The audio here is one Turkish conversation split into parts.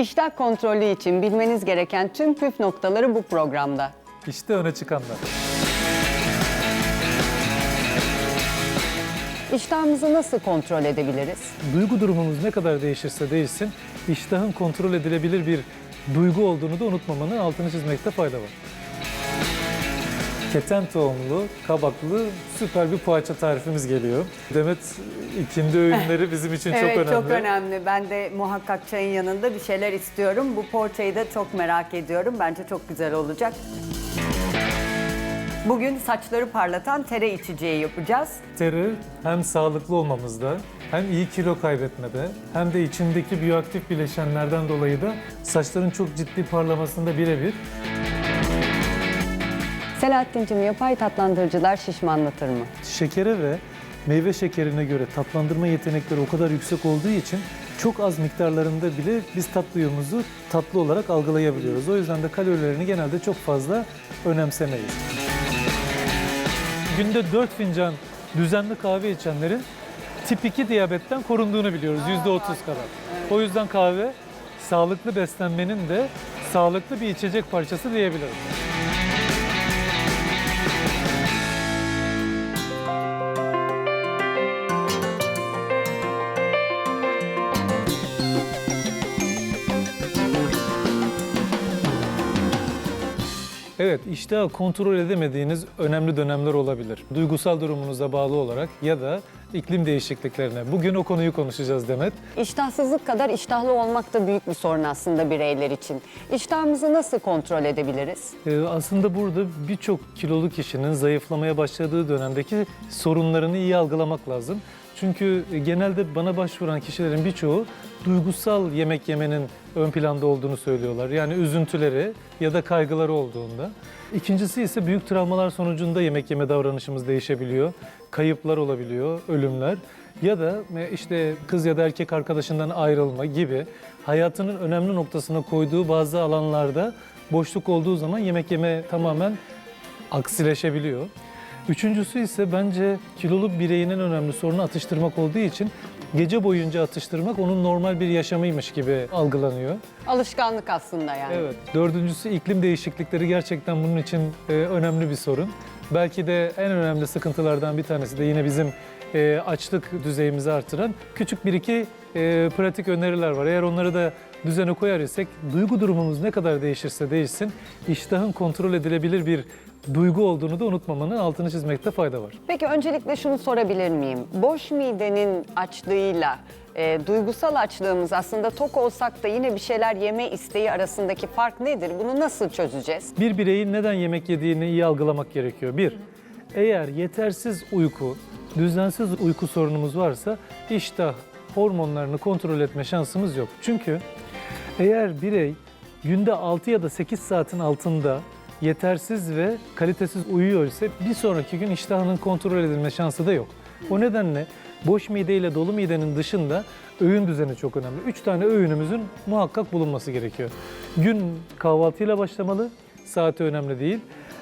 İştah kontrolü için bilmeniz gereken tüm püf noktaları bu programda. İşte öne çıkanlar. İştahımızı nasıl kontrol edebiliriz? Duygu durumumuz ne kadar değişirse değişsin, iştahın kontrol edilebilir bir duygu olduğunu da unutmamanın altını çizmekte fayda var. Keten tohumlu, kabaklı süper bir poğaça tarifimiz geliyor. Demet ikindi öğünleri bizim için çok önemli. çok önemli. Ben de muhakkak çayın yanında bir şeyler istiyorum. Bu poğaçayı da çok merak ediyorum. Bence çok güzel olacak. Bugün saçları parlatan tere içeceği yapacağız. Teri hem sağlıklı olmamızda, hem iyi kilo kaybetmede, hem de içindeki biyoaktif bileşenlerden dolayı da saçların çok ciddi parlamasında birebir. Selahattin'cim yapay tatlandırıcılar şişmanlatır mı? Şekere ve meyve şekerine göre tatlandırma yetenekleri o kadar yüksek olduğu için çok az miktarlarında bile biz tatlıyımızı tatlı olarak algılayabiliyoruz. O yüzden de kalorilerini genelde çok fazla önemsemeyiz. Günde 4 fincan düzenli kahve içenlerin tip 2 diyabetten korunduğunu biliyoruz %30 kadar. O yüzden kahve sağlıklı beslenmenin de sağlıklı bir içecek parçası diyebiliriz. Evet, iştahı kontrol edemediğiniz önemli dönemler olabilir. Duygusal durumunuza bağlı olarak ya da iklim değişikliklerine. Bugün o konuyu konuşacağız Demet. İştahsızlık kadar iştahlı olmak da büyük bir sorun aslında bireyler için. İştahımızı nasıl kontrol edebiliriz? Ee, aslında burada birçok kilolu kişinin zayıflamaya başladığı dönemdeki sorunlarını iyi algılamak lazım. Çünkü genelde bana başvuran kişilerin birçoğu duygusal yemek yemenin ön planda olduğunu söylüyorlar. Yani üzüntüleri ya da kaygıları olduğunda. İkincisi ise büyük travmalar sonucunda yemek yeme davranışımız değişebiliyor. Kayıplar olabiliyor, ölümler ya da işte kız ya da erkek arkadaşından ayrılma gibi hayatının önemli noktasına koyduğu bazı alanlarda boşluk olduğu zaman yemek yeme tamamen aksileşebiliyor. Üçüncüsü ise bence kilolu bireyin en önemli sorunu atıştırmak olduğu için gece boyunca atıştırmak onun normal bir yaşamıymış gibi algılanıyor. Alışkanlık aslında yani. Evet. Dördüncüsü iklim değişiklikleri gerçekten bunun için e, önemli bir sorun. Belki de en önemli sıkıntılardan bir tanesi de yine bizim e, açlık düzeyimizi artıran küçük bir iki e, pratik öneriler var. Eğer onları da düzene koyar isek duygu durumumuz ne kadar değişirse değişsin iştahın kontrol edilebilir bir duygu olduğunu da unutmamanın altını çizmekte fayda var. Peki öncelikle şunu sorabilir miyim? Boş midenin açlığıyla e, duygusal açlığımız aslında tok olsak da yine bir şeyler yeme isteği arasındaki fark nedir? Bunu nasıl çözeceğiz? Bir bireyin neden yemek yediğini iyi algılamak gerekiyor. Bir, eğer yetersiz uyku, düzensiz uyku sorunumuz varsa iştah hormonlarını kontrol etme şansımız yok. Çünkü eğer birey günde 6 ya da 8 saatin altında yetersiz ve kalitesiz uyuyor ise bir sonraki gün iştahının kontrol edilme şansı da yok. O nedenle boş mide ile dolu midenin dışında öğün düzeni çok önemli. 3 tane öğünümüzün muhakkak bulunması gerekiyor. Gün kahvaltıyla başlamalı, saati önemli değil.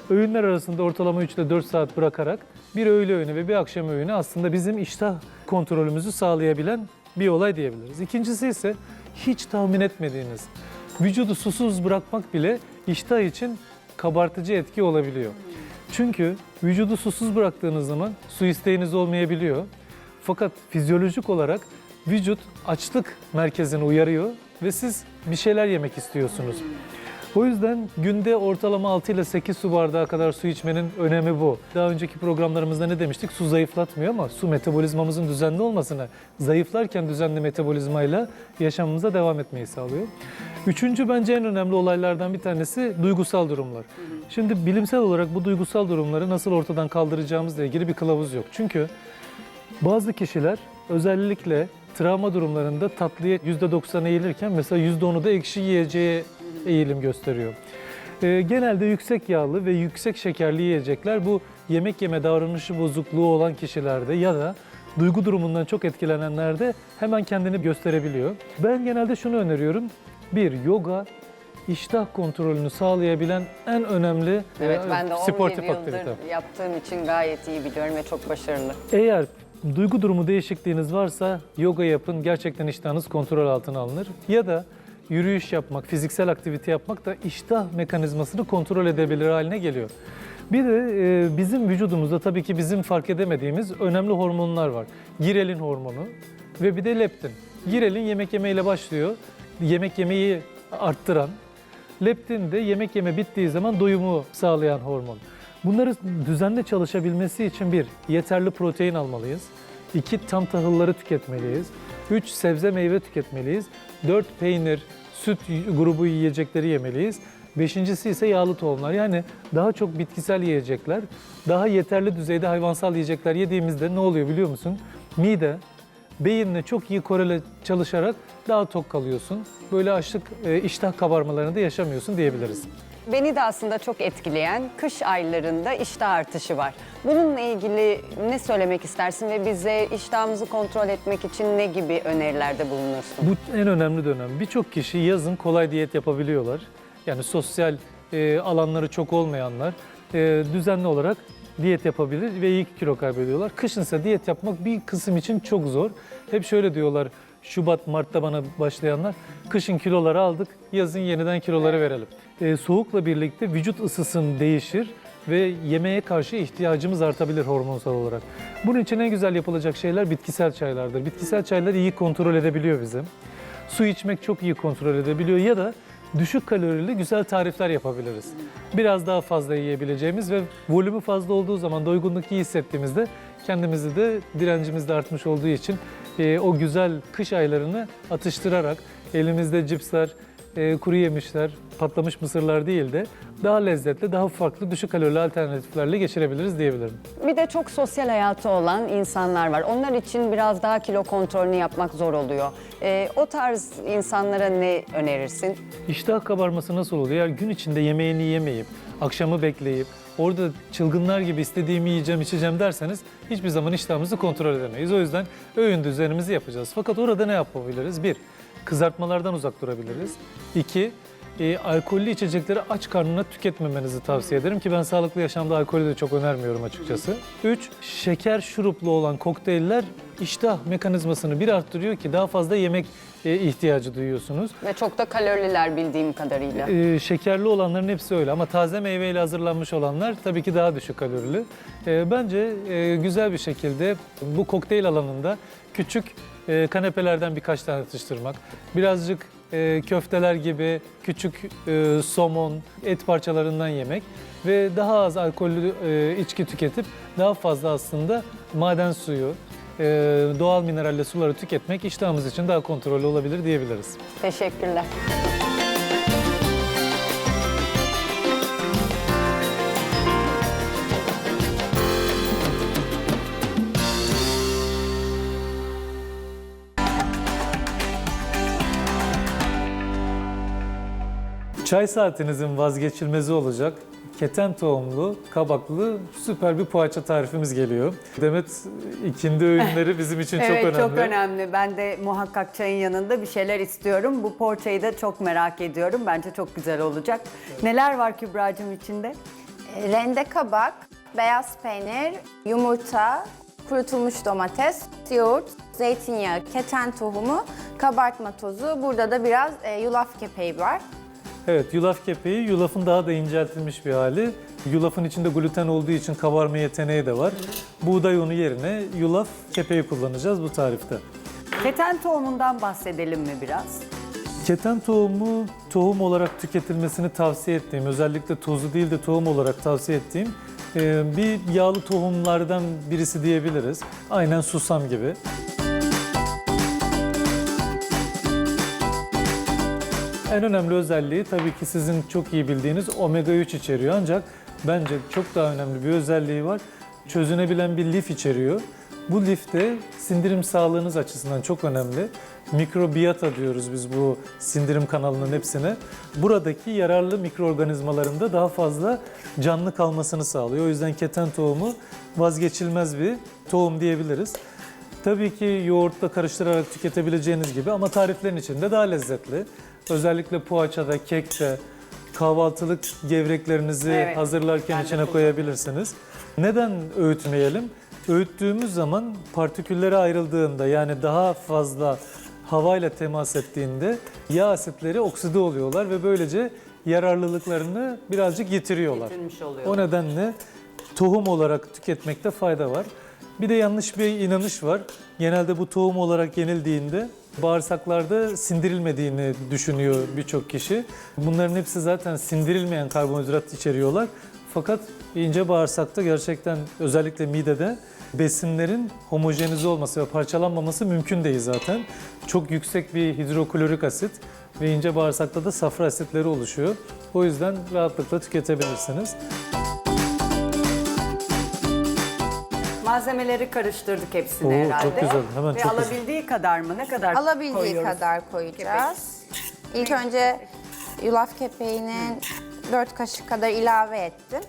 Öğünler arasında ortalama 3 ile 4 saat bırakarak bir öğle öğünü ve bir akşam öğünü aslında bizim iştah kontrolümüzü sağlayabilen bir olay diyebiliriz. İkincisi ise hiç tahmin etmediğiniz vücudu susuz bırakmak bile iştah için kabartıcı etki olabiliyor. Çünkü vücudu susuz bıraktığınız zaman su isteğiniz olmayabiliyor. Fakat fizyolojik olarak vücut açlık merkezini uyarıyor ve siz bir şeyler yemek istiyorsunuz. O yüzden günde ortalama 6 ile 8 su bardağı kadar su içmenin önemi bu. Daha önceki programlarımızda ne demiştik? Su zayıflatmıyor ama su metabolizmamızın düzenli olmasını, zayıflarken düzenli metabolizmayla yaşamımıza devam etmeyi sağlıyor. Üçüncü bence en önemli olaylardan bir tanesi duygusal durumlar. Şimdi bilimsel olarak bu duygusal durumları nasıl ortadan kaldıracağımızla ilgili bir kılavuz yok. Çünkü bazı kişiler özellikle travma durumlarında tatlıya %90 eğilirken mesela %10'u da ekşi yiyeceğe eğilim gösteriyor. Ee, genelde yüksek yağlı ve yüksek şekerli yiyecekler bu yemek yeme davranışı bozukluğu olan kişilerde ya da duygu durumundan çok etkilenenlerde hemen kendini gösterebiliyor. Ben genelde şunu öneriyorum. Bir, yoga iştah kontrolünü sağlayabilen en önemli Evet e, ben de 11 sportif yıldır aktivite. yaptığım için gayet iyi biliyorum ve çok başarılı. Eğer duygu durumu değişikliğiniz varsa yoga yapın. Gerçekten iştahınız kontrol altına alınır. Ya da yürüyüş yapmak, fiziksel aktivite yapmak da iştah mekanizmasını kontrol edebilir haline geliyor. Bir de e, bizim vücudumuzda tabii ki bizim fark edemediğimiz önemli hormonlar var. Girelin hormonu ve bir de leptin. Girelin yemek yemeyle başlıyor. Yemek yemeyi arttıran. Leptin de yemek yeme bittiği zaman doyumu sağlayan hormon. Bunları düzenli çalışabilmesi için bir, yeterli protein almalıyız. İki, tam tahılları tüketmeliyiz. Üç, sebze meyve tüketmeliyiz. Dört, peynir, süt grubu yiyecekleri yemeliyiz. Beşincisi ise yağlı tohumlar. Yani daha çok bitkisel yiyecekler, daha yeterli düzeyde hayvansal yiyecekler yediğimizde ne oluyor biliyor musun? Mide, beyinle çok iyi korele çalışarak daha tok kalıyorsun. Böyle açlık, e, iştah kabarmalarını da yaşamıyorsun diyebiliriz. Beni de aslında çok etkileyen kış aylarında iştah artışı var. Bununla ilgili ne söylemek istersin ve bize iştahımızı kontrol etmek için ne gibi önerilerde bulunursun? Bu en önemli dönem. Birçok kişi yazın kolay diyet yapabiliyorlar. Yani sosyal e, alanları çok olmayanlar e, düzenli olarak diyet yapabilir ve iyi kilo kaybediyorlar. Kışın ise diyet yapmak bir kısım için çok zor. Hep şöyle diyorlar Şubat, Mart'ta bana başlayanlar kışın kiloları aldık, yazın yeniden kiloları verelim. E, soğukla birlikte vücut ısısın değişir ve yemeğe karşı ihtiyacımız artabilir hormonsal olarak. Bunun için en güzel yapılacak şeyler bitkisel çaylardır. Bitkisel çaylar iyi kontrol edebiliyor bizim. Su içmek çok iyi kontrol edebiliyor ya da düşük kalorili güzel tarifler yapabiliriz. Biraz daha fazla yiyebileceğimiz ve volümü fazla olduğu zaman doygunluk iyi hissettiğimizde kendimizi de direncimiz de artmış olduğu için e, o güzel kış aylarını atıştırarak elimizde cipsler, e, kuru yemişler, patlamış mısırlar değil de daha lezzetli, daha farklı düşük kalorili alternatiflerle geçirebiliriz diyebilirim. Bir de çok sosyal hayatı olan insanlar var. Onlar için biraz daha kilo kontrolünü yapmak zor oluyor. Ee, o tarz insanlara ne önerirsin? İştah kabarması nasıl oluyor? Eğer gün içinde yemeğini yemeyip, akşamı bekleyip, orada çılgınlar gibi istediğimi yiyeceğim, içeceğim derseniz hiçbir zaman iştahımızı kontrol edemeyiz. O yüzden öğün düzenimizi yapacağız. Fakat orada ne yapabiliriz? Bir, kızartmalardan uzak durabiliriz. İki, e, alkollü içecekleri aç karnına tüketmemenizi tavsiye ederim ki ben sağlıklı yaşamda alkolü de çok önermiyorum açıkçası. Üç, şeker şuruplu olan kokteyller iştah mekanizmasını bir arttırıyor ki daha fazla yemek e, ihtiyacı duyuyorsunuz. Ve çok da kalorililer bildiğim kadarıyla. Ee, şekerli olanların hepsi öyle ama taze meyveyle hazırlanmış olanlar tabii ki daha düşük kalorili. Ee, bence e, güzel bir şekilde bu kokteyl alanında küçük e, kanepelerden birkaç tane atıştırmak, birazcık e, köfteler gibi küçük e, somon, et parçalarından yemek ve daha az alkollü e, içki tüketip daha fazla aslında maden suyu, e, doğal mineralle suları tüketmek iştahımız için daha kontrollü olabilir diyebiliriz. Teşekkürler. Çay saatinizin vazgeçilmezi olacak keten tohumlu, kabaklı süper bir poğaça tarifimiz geliyor. Demet ikindi öğünleri bizim için çok evet önemli. çok önemli. Ben de muhakkak çayın yanında bir şeyler istiyorum. Bu poğaçayı da çok merak ediyorum. Bence çok güzel olacak. Neler var Kübra'cığım içinde? Rende kabak, beyaz peynir, yumurta, kurutulmuş domates, yoğurt, zeytinyağı, keten tohumu, kabartma tozu. Burada da biraz e, yulaf kepeği var. Evet, yulaf kepeği yulafın daha da inceltilmiş bir hali. Yulafın içinde gluten olduğu için kabarma yeteneği de var. Buğday unu yerine yulaf kepeği kullanacağız bu tarifte. Keten tohumundan bahsedelim mi biraz? Keten tohumu tohum olarak tüketilmesini tavsiye ettiğim, özellikle tozu değil de tohum olarak tavsiye ettiğim e, bir yağlı tohumlardan birisi diyebiliriz. Aynen susam gibi. En önemli özelliği tabii ki sizin çok iyi bildiğiniz omega 3 içeriyor ancak bence çok daha önemli bir özelliği var. Çözünebilen bir lif içeriyor. Bu lif de sindirim sağlığınız açısından çok önemli. Mikrobiyata diyoruz biz bu sindirim kanalının hepsine. Buradaki yararlı mikroorganizmaların da daha fazla canlı kalmasını sağlıyor. O yüzden keten tohumu vazgeçilmez bir tohum diyebiliriz. Tabii ki yoğurtla karıştırarak tüketebileceğiniz gibi ama tariflerin içinde daha lezzetli. Özellikle poğaçada, kekte, kahvaltılık gevreklerinizi Evet, hazırlarken ben de içine çok koyabilirsiniz. Neden öğütmeyelim? Öğüttüğümüz zaman partiküllere ayrıldığında yani daha fazla havayla temas ettiğinde yağ asitleri okside oluyorlar ve böylece yararlılıklarını birazcık yitiriyorlar. Yitirmiş oluyor. O nedenle tohum olarak tüketmekte fayda var. Bir de yanlış bir inanış var. Genelde bu tohum olarak yenildiğinde bağırsaklarda sindirilmediğini düşünüyor birçok kişi. Bunların hepsi zaten sindirilmeyen karbonhidrat içeriyorlar. Fakat ince bağırsakta gerçekten özellikle midede besinlerin homojenize olması ve parçalanmaması mümkün değil zaten. Çok yüksek bir hidroklorik asit ve ince bağırsakta da safra asitleri oluşuyor. O yüzden rahatlıkla tüketebilirsiniz. Malzemeleri karıştırdık hepsini Oo, herhalde. çok güzel. Hemen Ve çok güzel. alabildiği kadar mı? Ne kadar Alabildiği koyuyoruz? kadar koyacağız. İlk önce yulaf kepeğinin 4 kaşık kadar ilave ettim.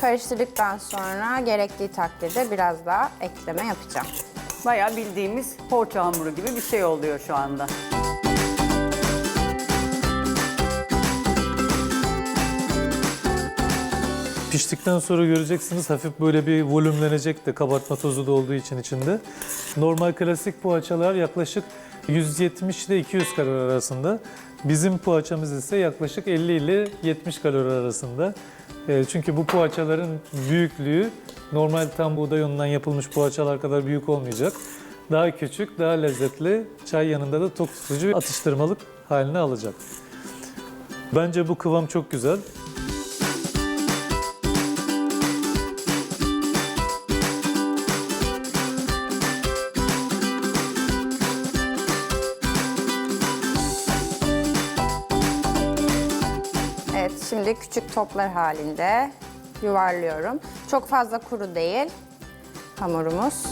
Karıştırdıktan sonra gerektiği takdirde biraz daha ekleme yapacağım. Bayağı bildiğimiz poğaça hamuru gibi bir şey oluyor şu anda. Piştikten sonra göreceksiniz hafif böyle bir volümlenecek de kabartma tozu da olduğu için içinde. Normal klasik poğaçalar yaklaşık 170 ile 200 kalori arasında. Bizim poğaçamız ise yaklaşık 50 ile 70 kalori arasında. E, Çünkü bu poğaçaların büyüklüğü normal tam buğday unundan yapılmış poğaçalar kadar büyük olmayacak. Daha küçük, daha lezzetli, çay yanında da tok tutucu atıştırmalık haline alacak. Bence bu kıvam çok güzel. Küçük toplar halinde yuvarlıyorum. Çok fazla kuru değil hamurumuz.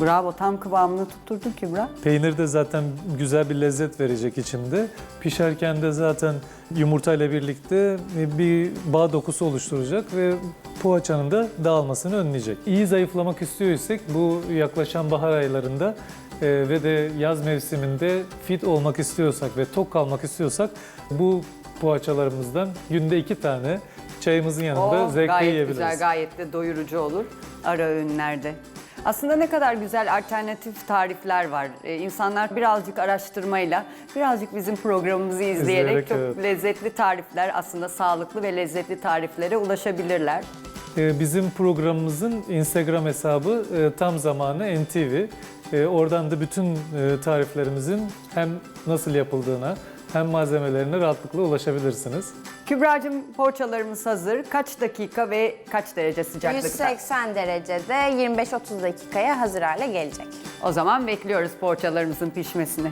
Bravo tam kıvamını tutturdun Kübra. Peynir de zaten güzel bir lezzet verecek içinde. Pişerken de zaten yumurtayla birlikte bir bağ dokusu oluşturacak ve poğaçanın da dağılmasını önleyecek. İyi zayıflamak istiyorsak bu yaklaşan bahar aylarında e, ve de yaz mevsiminde fit olmak istiyorsak ve tok kalmak istiyorsak bu poğaçalarımızdan günde iki tane çayımızın yanında Oh, zevkle gayet yiyebiliriz. güzel, gayet de doyurucu olur ara öğünlerde. Aslında ne kadar güzel alternatif tarifler var. Ee, insanlar birazcık araştırmayla, birazcık bizim programımızı izleyerek, İzleyerek, çok evet. lezzetli tarifler, aslında sağlıklı ve lezzetli tariflere ulaşabilirler. Ee, Bizim programımızın Instagram hesabı e, tam zamanı NTV. E, Oradan da bütün e, tariflerimizin hem nasıl yapıldığına hem malzemelerine rahatlıkla ulaşabilirsiniz. Kübra'cığım poğaçalarımız hazır. Kaç dakika ve kaç derece sıcaklıkta? 180 derecede 25-30 dakikaya hazır hale gelecek. O zaman bekliyoruz poğaçalarımızın pişmesini.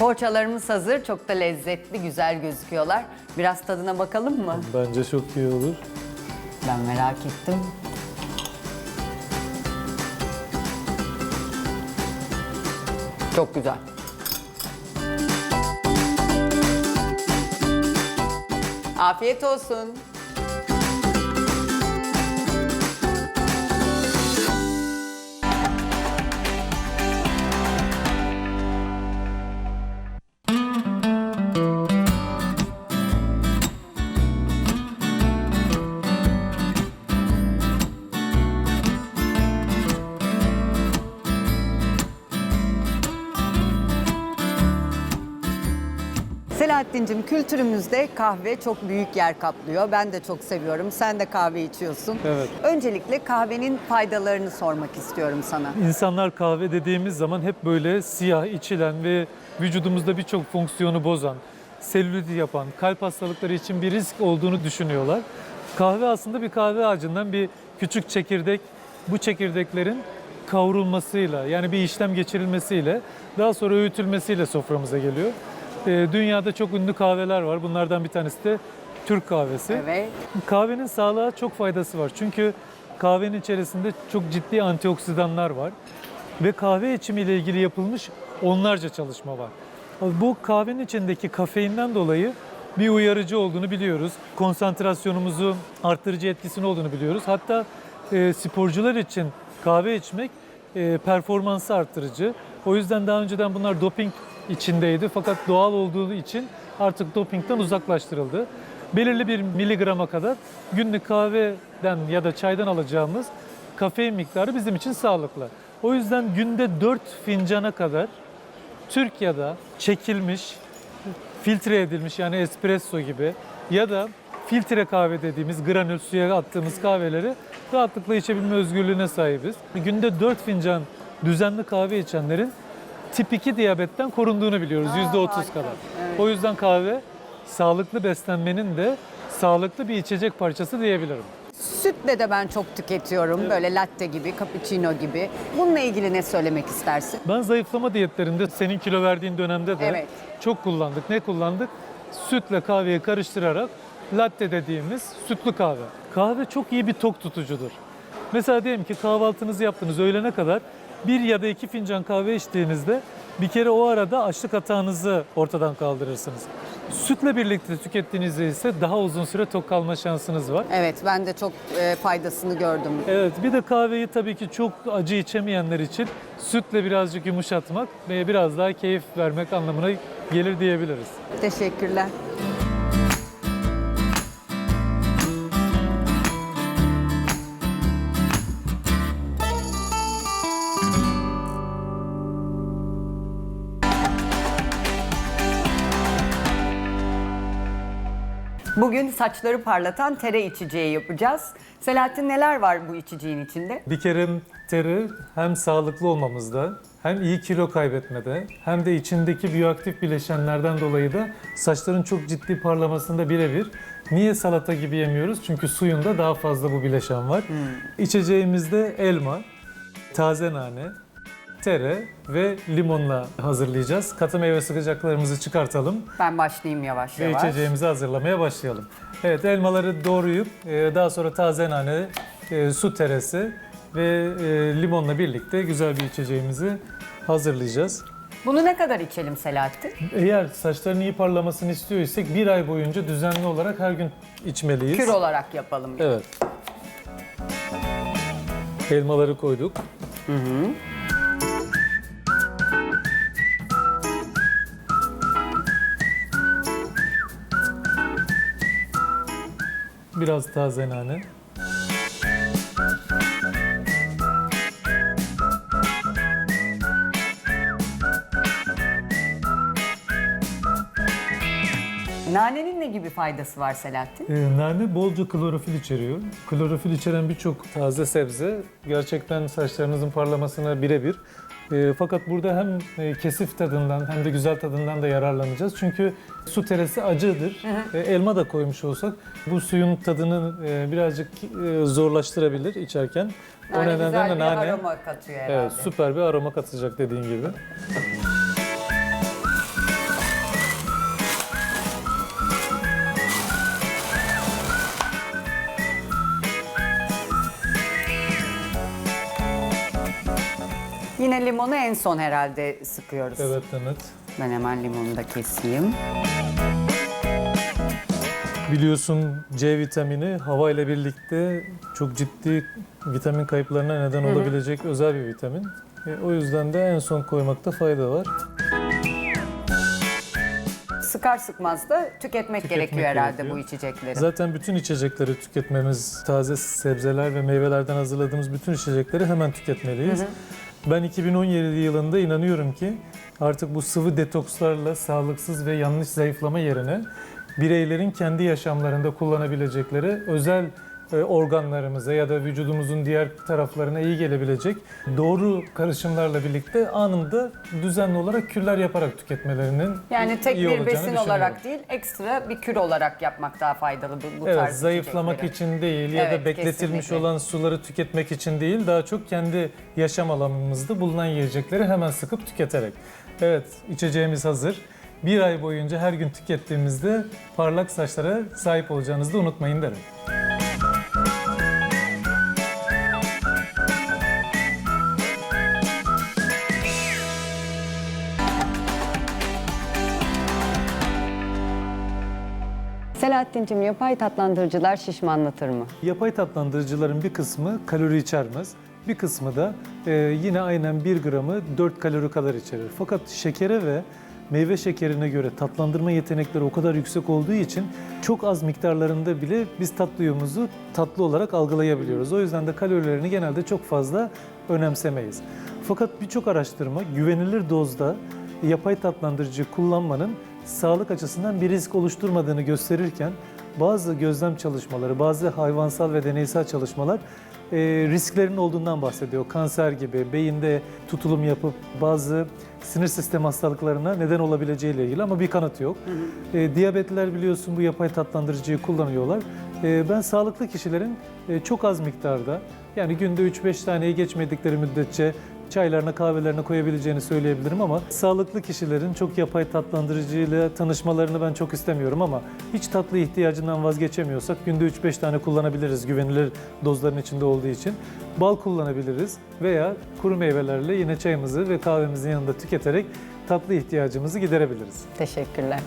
Poğaçalarımız hazır. Çok da lezzetli, güzel gözüküyorlar. Biraz tadına bakalım mı? Bence çok iyi olur. Ben merak ettim. Çok güzel. Afiyet olsun. Selahattin'cim kültürümüzde kahve çok büyük yer kaplıyor. Ben de çok seviyorum. Sen de kahve içiyorsun. Evet. Öncelikle kahvenin faydalarını sormak istiyorum sana. İnsanlar kahve dediğimiz zaman hep böyle siyah içilen ve vücudumuzda birçok fonksiyonu bozan, selülit yapan, kalp hastalıkları için bir risk olduğunu düşünüyorlar. Kahve aslında bir kahve ağacından bir küçük çekirdek. Bu çekirdeklerin kavrulmasıyla yani bir işlem geçirilmesiyle daha sonra öğütülmesiyle soframıza geliyor. Ee, Dünyada çok ünlü kahveler var. Bunlardan bir tanesi de Türk kahvesi. Evet. Kahvenin sağlığa çok faydası var. Çünkü kahvenin içerisinde çok ciddi antioksidanlar var. Ve kahve içimi ile ilgili yapılmış onlarca çalışma var. Bu kahvenin içindeki kafeinden dolayı bir uyarıcı olduğunu biliyoruz. Konsantrasyonumuzu arttırıcı etkisinin olduğunu biliyoruz. Hatta e, sporcular için kahve içmek e, performansı arttırıcı. O yüzden daha önceden bunlar doping içindeydi fakat doğal olduğu için artık dopingden uzaklaştırıldı. Belirli bir miligrama kadar günlük kahveden ya da çaydan alacağımız kafein miktarı bizim için sağlıklı. O yüzden günde 4 fincana kadar Türkiye'de çekilmiş, filtre edilmiş yani espresso gibi ya da filtre kahve dediğimiz granül suya attığımız kahveleri rahatlıkla içebilme özgürlüğüne sahibiz. Günde 4 fincan düzenli kahve içenlerin tip 2 diyabetten korunduğunu biliyoruz %30 kadar. O yüzden kahve sağlıklı beslenmenin de sağlıklı bir içecek parçası diyebilirim. Sütle de ben çok tüketiyorum. Böyle latte gibi, cappuccino gibi. Bununla ilgili ne söylemek istersin? Ben zayıflama diyetlerinde senin kilo verdiğin dönemde de Evet. çok kullandık. Ne kullandık? Sütle kahveyi karıştırarak latte dediğimiz sütlü kahve. Kahve çok iyi bir tok tutucudur. Mesela diyelim ki kahvaltınızı yaptınız öğlene kadar bir ya da iki fincan kahve içtiğinizde bir kere o arada açlık hatağınızı ortadan kaldırırsınız. Sütle birlikte tükettiğinizde ise daha uzun süre tok kalma şansınız var. Evet, ben de çok e, faydasını gördüm. Evet bir de kahveyi tabii ki çok acı içemeyenler için sütle birazcık yumuşatmak ve biraz daha keyif vermek anlamına gelir diyebiliriz. Teşekkürler. Bugün saçları parlatan tere içeceği yapacağız. Selahattin neler var bu içeceğin içinde? Bir kere teri hem sağlıklı olmamızda hem iyi kilo kaybetmede hem de içindeki biyoaktif bileşenlerden dolayı da saçların çok ciddi parlamasında birebir. Niye salata gibi yemiyoruz? Çünkü suyunda daha fazla bu bileşen var. İçeceğimizde elma, taze nane, tere ve limonla hazırlayacağız. Katı meyve sıkacaklarımızı çıkartalım Ben başlayayım yavaş ve yavaş. içeceğimizi hazırlamaya başlayalım. Evet elmaları doğrayıp e, daha sonra taze nane, e, su teresi ve e, limonla birlikte güzel bir içeceğimizi hazırlayacağız. Bunu ne kadar içelim Selahattin? Eğer saçların iyi parlamasını istiyor isek bir ay boyunca düzenli olarak her gün içmeliyiz. Kür olarak yapalım. yani. Evet. Elmaları koyduk. Biraz taze nane. Nanenin ne gibi faydası var Selahattin? Ee, nane bolca klorofil içeriyor. Klorofil içeren birçok taze sebze gerçekten saçlarınızın parlamasına birebir. Ee, fakat burada hem e, kesif tadından hem de güzel tadından da yararlanacağız. Çünkü su teresi acıdır. Elma da koymuş olsak bu suyun tadını e, birazcık e, zorlaştırabilir içerken. O Yani nedenle güzel de bir nane aroma katıyor herhalde. evet, süper bir aroma katacak dediğin gibi. Limonu en son herhalde sıkıyoruz. Evet evet. Ben hemen limonu da keseyim. Biliyorsun C vitamini hava ile birlikte çok ciddi vitamin kayıplarına neden olabilecek özel bir vitamin. E, o yüzden de en son koymakta fayda var. Sıkar sıkmaz da tüketmek, gerekiyor herhalde gerekiyor. bu içecekleri. Zaten bütün içecekleri tüketmemiz, taze sebzeler ve meyvelerden hazırladığımız bütün içecekleri hemen tüketmeliyiz. Ben 2017 yılında inanıyorum ki artık bu sıvı detokslarla sağlıksız ve yanlış zayıflama yerine bireylerin kendi yaşamlarında kullanabilecekleri özel organlarımıza ya da vücudumuzun diğer taraflarına iyi gelebilecek doğru karışımlarla birlikte anında düzenli olarak kürler yaparak tüketmelerinin Yani tek iyi bir olacağını besin düşünüyorum. olarak değil, ekstra bir kür olarak yapmak daha faydalı bu, bu Evet, tarz zayıflamak içecekleri. için değil ya Evet, da bekletilmiş kesinlikle. olan suları tüketmek için değil, daha çok kendi yaşam alanımızda bulunan yiyecekleri hemen sıkıp tüketerek. Evet, içeceğimiz hazır. Bir ay boyunca her gün tükettiğimizde parlak saçlara sahip olacağınızı da unutmayın derim. Selahattin'cim yapay tatlandırıcılar şişmanlatır mı? Yapay tatlandırıcıların bir kısmı kalori içermez. Bir kısmı da e, yine aynen 1 gramı 4 kalori kadar içerir. Fakat şekere ve meyve şekerine göre tatlandırma yetenekleri o kadar yüksek olduğu için çok az miktarlarında bile biz tatlı yumuzu tatlı olarak algılayabiliyoruz. O yüzden de kalorilerini genelde çok fazla önemsemeyiz. Fakat birçok araştırma güvenilir dozda yapay tatlandırıcı kullanmanın sağlık açısından bir risk oluşturmadığını gösterirken bazı gözlem çalışmaları, bazı hayvansal ve deneysel çalışmalar e, risklerin olduğundan bahsediyor. Kanser gibi, beyinde tutulum yapıp bazı sinir sistemi hastalıklarına neden olabileceği ile ilgili ama bir kanıt yok. E, diyabetliler biliyorsun bu yapay tatlandırıcıyı kullanıyorlar. E, ben sağlıklı kişilerin e, çok az miktarda yani günde 3-5 taneyi geçmedikleri müddetçe çaylarına kahvelerine koyabileceğini söyleyebilirim ama sağlıklı kişilerin çok yapay tatlandırıcıyla tanışmalarını ben çok istemiyorum ama hiç tatlı ihtiyacından vazgeçemiyorsak günde 3-5 tane kullanabiliriz güvenilir dozların içinde olduğu için. Bal kullanabiliriz veya kuru meyvelerle yine çayımızı ve kahvemizin yanında tüketerek tatlı ihtiyacımızı giderebiliriz. Teşekkürler.